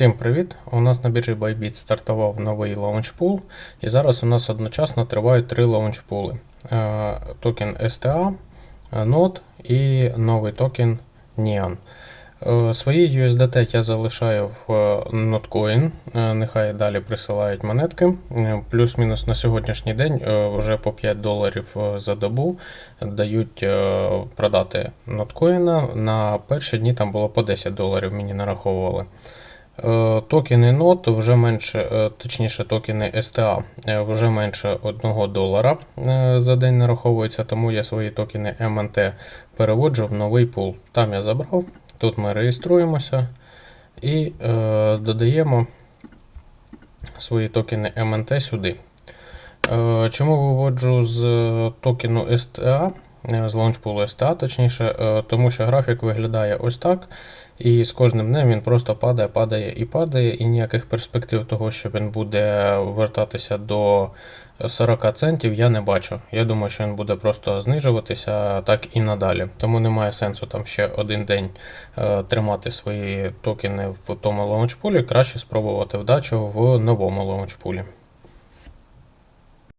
Всім привіт! У нас на біржі Bybit стартував новий лаунчпул, і зараз у нас одночасно тривають три лаунчпули: Е, токен STA, NOT і новий токен NEON. Е, Свої USDT я залишаю в е, Notcoin, нехай далі присилають монетки. Плюс-мінус на сьогоднішній день вже по 5 доларів за добу дають продати Notcoin. На перші дні там було по 10 доларів, мені нараховували. Е, Токени NOT вже менше, е, точніше, токени STA е, вже менше 1 долара за день нараховується, тому я свої токени MNT переводжу в новий пул. Там я забрав, тут ми реєструємося і додаємо свої токени MNT сюди. Чому виводжу з токену STA, з лаунчпулу STA, точніше, е, тому що графік виглядає ось так. І з кожним днем він просто падає, падає і падає, і ніяких перспектив того, що він буде вертатися до 40 центів, я не бачу. Я думаю, що він буде просто знижуватися так і надалі. Тому немає сенсу там ще один день е, тримати свої токени в тому лаунчпулі. Краще спробувати вдачу в новому лаунчпулі.